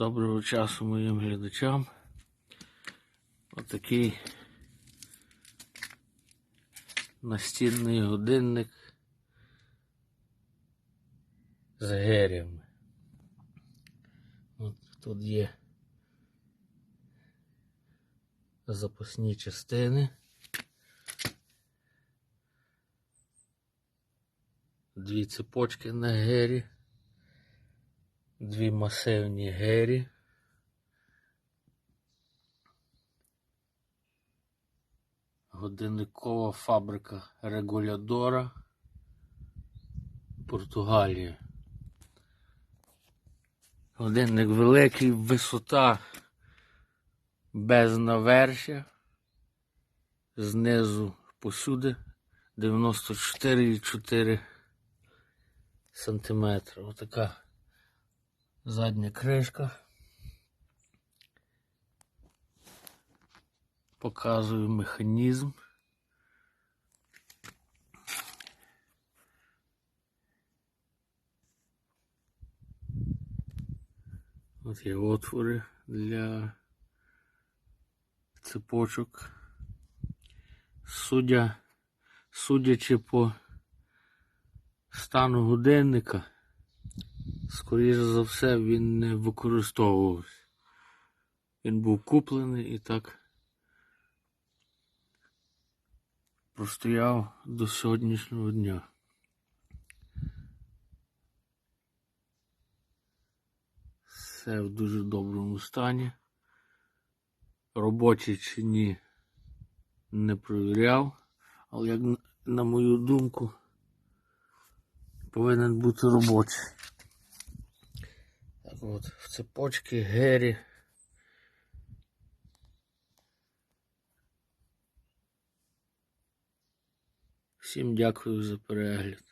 Доброго часу моїм глядачам. Отакий настінний годинник з герями. От тут є запасні частини. Дві цепочки на гері. Дві масивні гері. Годинникова фабрика Регулядора. Португалія. Годинник великий, висота без навершя. Знизу посюди 94,4 сантиметри. Отака задня кришка. Показую механізм. От є отвори для цепочок. Судя, судячи по стану годинника, скоріше за все, він не використовувався. Він був куплений і так простояв до сьогоднішнього дня. Все в дуже доброму стані. Робочий чи ні, не провіряв, але як на- мою думку, повинен бути робочий. От, в цепочки Гері. Всім дякую за перегляд.